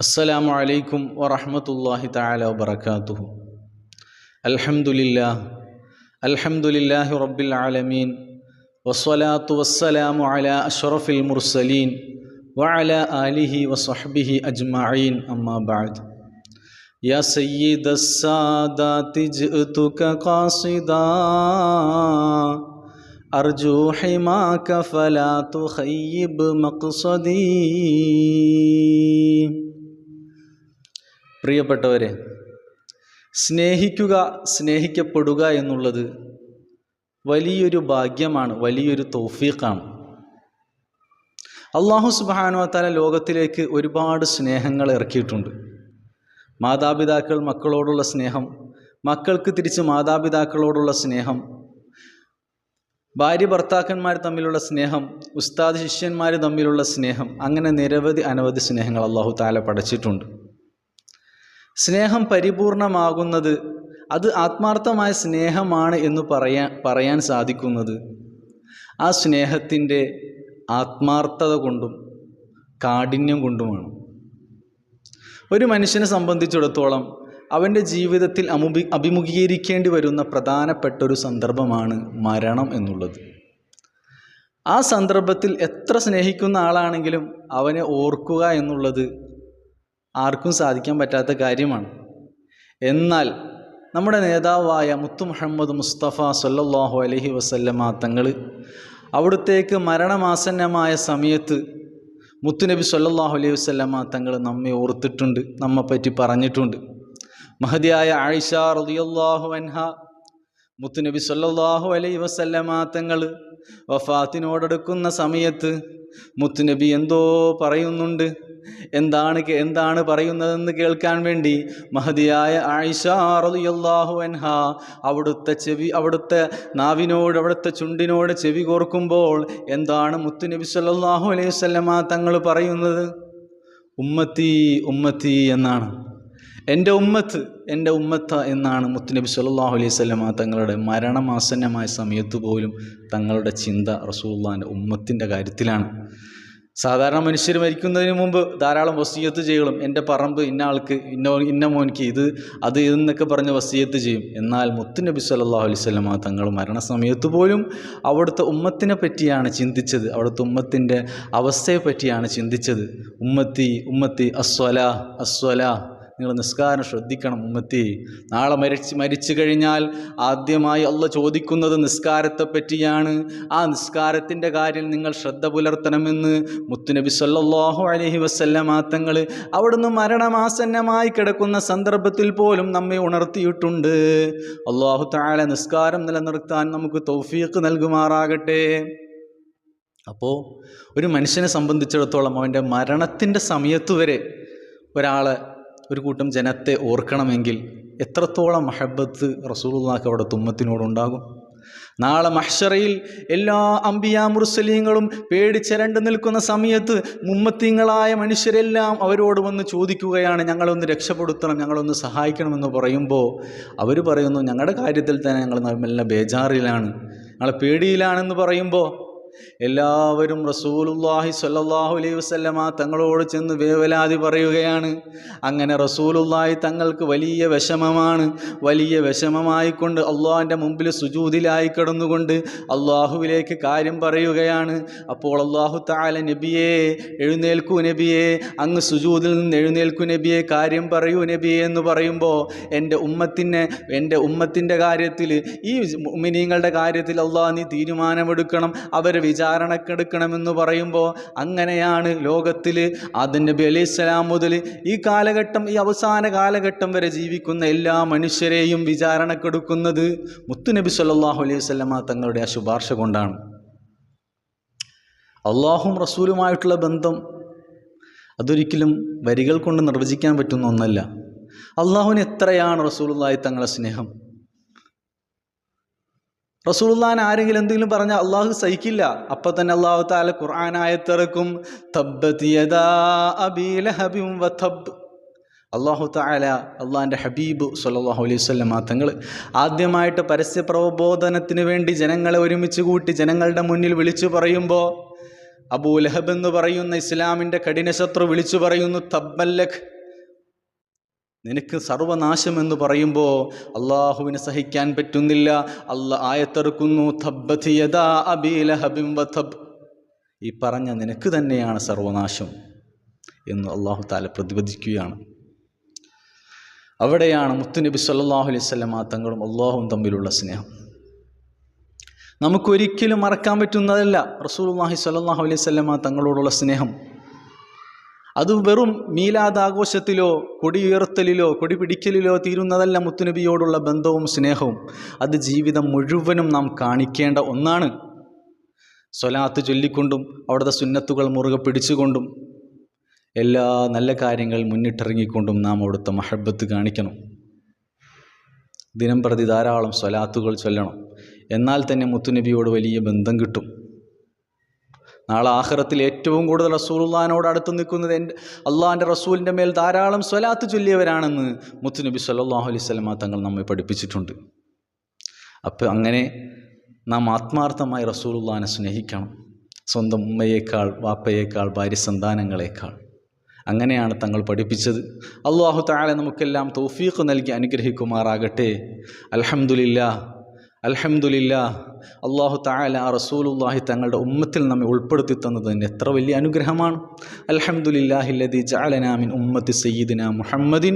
السلام عليكم ورحمة الله تعالى وبركاته. الحمد لله الحمد لله رب العالمين. والصلاة والسلام على أشرف المرسلين وعلى آله وصحبه أجمعين. أما بعد. يا سيد السادات جئتك قاصدا. أرجو حماك فلا تخيب مقصدي. പ്രിയപ്പെട്ടവരെ സ്നേഹിക്കുക സ്നേഹിക്കപ്പെടുക എന്നുള്ളത് വലിയൊരു ഭാഗ്യമാണ് വലിയൊരു തൗഫീഖാണ്. അള്ളാഹു സുബാനുവത്താല താല ലോകത്തിലേക്ക് ഒരുപാട് സ്നേഹങ്ങൾ ഇറക്കിയിട്ടുണ്ട്. മാതാപിതാക്കൾ മക്കളോടുള്ള സ്നേഹം മക്കൾക്ക് തിരിച്ച് മാതാപിതാക്കളോടുള്ള സ്നേഹം ഭാര്യ ഭർത്താക്കന്മാർ തമ്മിലുള്ള സ്നേഹം ഉസ്താദ് ശിഷ്യന്മാർ തമ്മിലുള്ള സ്നേഹം അങ്ങനെ നിരവധി അനവധി സ്നേഹങ്ങൾ അള്ളാഹു താല പഠിച്ചിട്ടുണ്ട് സ്നേഹം പരിപൂർണമാകുന്നത് അത് ആത്മാർത്ഥമായ സ്നേഹമാണ് എന്ന് പറയാൻ പറയാൻ സാധിക്കുന്നത്. ആ സ്നേഹത്തിന്റെ ആത്മാർത്ഥത കൊണ്ടും കാഠിന്യം കൊണ്ടുമാണ്. ഒരു മനുഷ്യനെ സംബന്ധിച്ചിടത്തോളം അവന്റെ ജീവിതത്തിൽ അമുഭി അഭിമുഖീകരിക്കേണ്ടി വരുന്ന പ്രധാനപ്പെട്ട ഒരു സന്ദർഭമാണ് മരണം എന്നുള്ളത്. ആ സന്ദർഭത്തിൽ എത്ര സ്നേഹിക്കുന്ന ആളാണെങ്കിലും അവനെ ഓർക്കുക എന്നുള്ളത് ആർക്കും സാധിക്കാൻ പറ്റാത്ത കാര്യമാണ്. എന്നാൽ നമ്മുടെ നേതാവായ മുത്തു മുഹമ്മദ് മുസ്തഫ സല്ലാഹു അലഹി വസല്ലമ തങ്ങൾ അവിടുത്തേക്ക് മരണമാസന്നമായ സമയത്ത് മുത്തുനബി സല്ലാഹു അലൈഹി വസല്ലമ തങ്ങൾ നമ്മെ ഓർത്തിട്ടുണ്ട് നമ്മെ പറ്റി പറഞ്ഞിട്ടുണ്ട്. മഹതിയായ ആയിഷ റളിയല്ലാഹു അൻഹ മുത്തുനബി സല്ലാഹു അലൈഹി വസല്ലമ തങ്ങൾ വഫാത്തിനോടടുക്കുന്ന സമയത്ത് മുത്തുനബി എന്തോ പറയുന്നുണ്ട്. എന്താണ് എന്താണ് പറയുന്നതെന്ന് കേൾക്കാൻ വേണ്ടി മഹതിയായ ആയിഷ റളിയല്ലാഹു അൻഹ അവിടുത്തെ ചെവി അവിടുത്തെ നാവിനോട് അവിടുത്തെ ചുണ്ടിനോട് ചെവി കോർക്കുമ്പോൾ എന്താണ് മുത്തുനബി സല്ലല്ലാഹു അലൈഹി വസല്ലമ തങ്ങൾ പറയുന്നത്? ഉമ്മത്തി ഉമ്മത്തി എന്നാണ്. എന്റെ ഉമ്മത്ത് എന്റെ ഉമ്മത്ത എന്നാണ് മുത്തുനബി സല്ലാഹു അലൈഹി വസല്ലമ തങ്ങളുടെ മരണമാസന്നമായ സമയത്ത് പോലും തങ്ങളുടെ ചിന്ത റസൂള്ളാന്റെ ഉമ്മത്തിന്റെ കാര്യത്തിലാണ്. സാധാരണ മനുഷ്യർ മരിക്കുന്നതിന് മുമ്പ് ധാരാളം വസീയത്ത് ചെയ്യണം എന്റെ പറമ്പ് ഇന്ന ആൾക്ക് ഇന്ന ഇന്ന മോനിക്ക് ഇത് അത് ഇതെന്നൊക്കെ പറഞ്ഞ് വസീയത്ത് ചെയ്യും. എന്നാൽ മുത്തുനബി സല്ലാഹു അലൈഹി വസല്ലമ തങ്ങൾ മരണസമയത്ത് പോലും അവിടുത്തെ ഉമ്മത്തിനെ പറ്റിയാണ് ചിന്തിച്ചത്. അവിടുത്തെ ഉമ്മത്തിന്റെ അവസ്ഥയെ പറ്റിയാണ് ചിന്തിച്ചത്. ഉമ്മത്തി ഉമ്മത്തി അസ്വല അസ്വല നിങ്ങൾ നിസ്കാരം ശ്രദ്ധിക്കണം ഉമ്മത്തി. നാളെ മരിച്ച് മരിച്ചു കഴിഞ്ഞാൽ ആദ്യമായി അല്ല ചോദിക്കുന്നത് നിസ്കാരത്തെ പറ്റിയാണ്. ആ നിസ്കാരത്തിന്റെ കാര്യം നിങ്ങൾ ശ്രദ്ധ പുലർത്തണമെന്ന് മുത്തുനബി സല്ലാഹു അലഹി വസല്ലമ തങ്ങൾ അവിടുന്ന് മരണമാസന്നമായി കിടക്കുന്ന സന്ദർഭത്തിൽ പോലും നമ്മെ ഉണർത്തിയിട്ടുണ്ട്. അള്ളാഹു താഴെ നിസ്കാരം നിലനിർത്താൻ നമുക്ക് തൗഫീഖ് നൽകുമാറാകട്ടെ. അപ്പോൾ ഒരു മനുഷ്യനെ സംബന്ധിച്ചിടത്തോളം അവന്റെ മരണത്തിന്റെ സമയത്ത് വരെ ഒരാളെ ഒരു കൂട്ടം ജനത്തെ ഓർക്കണമെങ്കിൽ എത്രത്തോളം മഹബത്ത് റസൂലുള്ളാഹ് അവിടെ തുമ്മത്തിനോടുണ്ടാകും? നാളെ മഹ്ഷറയിൽ എല്ലാ അമ്പിയാ മുർസലീങ്ങളും പേടിച്ചരണ്ട് നിൽക്കുന്ന സമയത്ത് മുമ്മത്തിങ്ങളായ മനുഷ്യരെല്ലാം അവരോട് വന്ന് ചോദിക്കുകയാണ് ഞങ്ങളൊന്ന് രക്ഷപ്പെടുത്തണം ഞങ്ങളൊന്ന് സഹായിക്കണമെന്ന് പറയുമ്പോൾ അവർ പറയുന്നു ഞങ്ങളുടെ കാര്യത്തിൽ തന്നെ ഞങ്ങൾ നല്ല ബേജാറിലാണ് ഞങ്ങളെ പേടിയിലാണെന്ന് പറയുമ്പോൾ എല്ലാവരും റസൂലുല്ലാഹി സ്വല്ലല്ലാഹു അലൈഹി വസ്ലമ തങ്ങളോട് ചെന്ന് വേവലാതി പറയുകയാണ്. അങ്ങനെ റസൂലുല്ലാഹി തങ്ങൾക്ക് വലിയ വിഷമമാണ്. വലിയ വിഷമമായിക്കൊണ്ട് അള്ളാഹിന്റെ മുമ്പിൽ സുജൂതിലായി കിടന്നുകൊണ്ട് അള്ളാഹുവിലേക്ക് കാര്യം പറയുകയാണ്. അപ്പോൾ അള്ളാഹു താല നബിയെ എഴുന്നേൽക്കൂ നബിയെ അങ്ങ് സുജൂതിൽ നിന്ന് എഴുന്നേൽക്കൂ നബിയെ കാര്യം പറയൂ നബിയെ എന്ന് പറയുമ്പോൾ എന്റെ ഉമ്മത്തിനെ എന്റെ ഉമ്മത്തിന്റെ കാര്യത്തിൽ ഈ മിനിങ്ങളുടെ കാര്യത്തിൽ അള്ളാഹ് നീ തീരുമാനമെടുക്കണം. അവരെ വിചാരണക്കെടുക്കണമെന്ന് പറയുമ്പോൾ അങ്ങനെയാണ് ലോകത്തിൽ അതിന് നബി മുതൽ ഈ കാലഘട്ടം ഈ അവസാന കാലഘട്ടം വരെ ജീവിക്കുന്ന എല്ലാ മനുഷ്യരെയും വിചാരണക്കെടുക്കുന്നത് മുത്തുനബി സല്ലാഹു അലൈഹി വസല്ലമ തങ്ങളുടെ ആ ശുപാർശ കൊണ്ടാണ്. അള്ളാഹും റസൂലുമായിട്ടുള്ള ബന്ധം അതൊരിക്കലും വരികൾ കൊണ്ട് നിർവചിക്കാൻ പറ്റുന്ന ഒന്നല്ല. അള്ളാഹുവിന് എത്രയാണ് റസൂലുള്ളാഹി തങ്ങളുടെ സ്നേഹം? റസൂലുള്ളാൻ ആരെങ്കിലും എന്തെങ്കിലും പറഞ്ഞ അള്ളാഹു സഹിക്കില്ല. അപ്പം തന്നെ അള്ളാഹു താല ഖുർആാനായത്തിറക്കും അള്ളാഹു താല അള്ളാഹിന്റെ ഹബീബ് സല്ലല്ലാഹു അലൈഹി വസല്ലം തങ്ങൾ ആദ്യമായിട്ട് പരസ്യ പ്രബോധനത്തിന് വേണ്ടി ജനങ്ങളെ ഒരുമിച്ച് കൂട്ടി ജനങ്ങളുടെ മുന്നിൽ വിളിച്ചു പറയുമ്പോൾ അബൂ ലഹബ് എന്ന് പറയുന്ന ഇസ്ലാമിന്റെ കഠിനശത്രു വിളിച്ചു പറയുന്നു തബ്ബല്ലഖ്. നിനക്ക് സർവനാശം എന്ന് പറയുമ്പോൾ അള്ളാഹുവിന് സഹിക്കാൻ പറ്റുന്നില്ല. അല്ല ആയത്തെറുക്കുന്നു ഈ പറഞ്ഞ നിനക്ക് തന്നെയാണ് സർവനാശം എന്ന് അള്ളാഹു താല പ്രതിപദിക്കുകയാണ്. അവിടെയാണ് മുത്തുനബി സല്ലാഹു അലൈഹി വസല്ലമ തങ്ങളും അള്ളാഹുവും തമ്മിലുള്ള സ്നേഹം. നമുക്കൊരിക്കലും മറക്കാൻ പറ്റുന്നതല്ല റസൂലുള്ളാഹി സ്വല്ലല്ലാഹു അലൈഹി വസല്ലമ തങ്ങളോടുള്ള സ്നേഹം. അത് വെറും മീലാദ് ആഘോഷത്തിലോ കൊടി ഉയർത്തലിലോ കൊടി പിടിക്കലിലോ തീരുന്നതല്ല മുത്തുനബിയോടുള്ള ബന്ധവും സ്നേഹവും. അത് ജീവിതം മുഴുവനും നാം കാണിക്കേണ്ട ഒന്നാണ്. സ്വലാത്ത് ചൊല്ലിക്കൊണ്ടും അവിടുത്തെ സുന്നത്തുകൾ മുറുകെ പിടിച്ചുകൊണ്ടും എല്ലാ നല്ല കാര്യങ്ങൾ മുന്നിട്ടിറങ്ങിക്കൊണ്ടും നാം അവിടുത്തെ മഹബത്ത് കാണിക്കണം. ദിനം പ്രതി ധാരാളം സ്വലാത്തുകൾ ചൊല്ലണം. എന്നാൽ തന്നെ മുത്തുനബിയോട് വലിയ ബന്ധം കിട്ടും. നാളെ ആഹ്റത്തിൽ ഏറ്റവും കൂടുതൽ റസൂലുള്ളാഹിനോട് അടുത്ത് നിൽക്കുന്നത് എന്റെ അള്ളാഹിന്റെ റസൂലിന്റെ മേൽ ധാരാളം സ്വലാത്ത് ചൊല്ലിയവരാണെന്ന് മുത്തുനബി സല്ലല്ലാഹു അലൈഹി വസല്ലമ തങ്ങൾ നമ്മെ പഠിപ്പിച്ചിട്ടുണ്ട്. അപ്പോൾ അങ്ങനെ നാം ആത്മാർത്ഥമായി റസൂലുള്ളാഹിനെ സ്നേഹിക്കണം. സ്വന്തം ഉമ്മയേക്കാൾ വാപ്പയേക്കാൾ ഭാര്യ സന്താനങ്ങളെക്കാൾ. അങ്ങനെയാണ് തങ്ങൾ പഠിപ്പിച്ചത്. അള്ളാഹു താഴെ നമുക്കെല്ലാം തൗഫീഖ് നൽകി അനുഗ്രഹിക്കുമാറാകട്ടെ. അൽഹംദുലില്ലാ അൽഹംദുലില്ലാ അള്ളാഹു താല റസൂലുല്ലാഹി തങ്ങളുടെ ഉമ്മത്തിൽ നമ്മെ ഉൾപ്പെടുത്തി തന്നത് തന്നെ എത്ര വലിയ അനുഗ്രഹമാണ്. അലഹമുല്ലാഹില്ലദി ജാലനാമിൻ ഉമ്മത്തി സയ്യിദിന മുഹമ്മദിൻ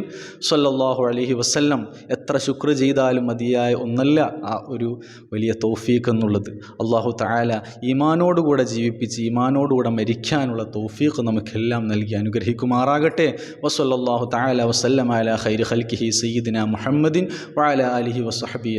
സല്ലാഹു അലഹി വസ്ല്ലം. എത്ര ശുക്ർ ചെയ്താലും മതിയായ ഒന്നല്ല ആ ഒരു വലിയ തോഫീഖ് എന്നുള്ളത്. അള്ളാഹു താല ഈമാനോടുകൂടെ ജീവിപ്പിച്ച് ഈമാനോടുകൂടെ മരിക്കാനുള്ള തോഫീഖ് നമുക്കെല്ലാം നൽകി അനുഗ്രഹിക്കുമാറാകട്ടെ. വസല്ലല്ലാഹു താല വസല്ലം അല ഖൈരി ഖൽക്കിഹി സയ്യിദിന മുഹമ്മദിൻ വാല ആലിഹി വസഹബി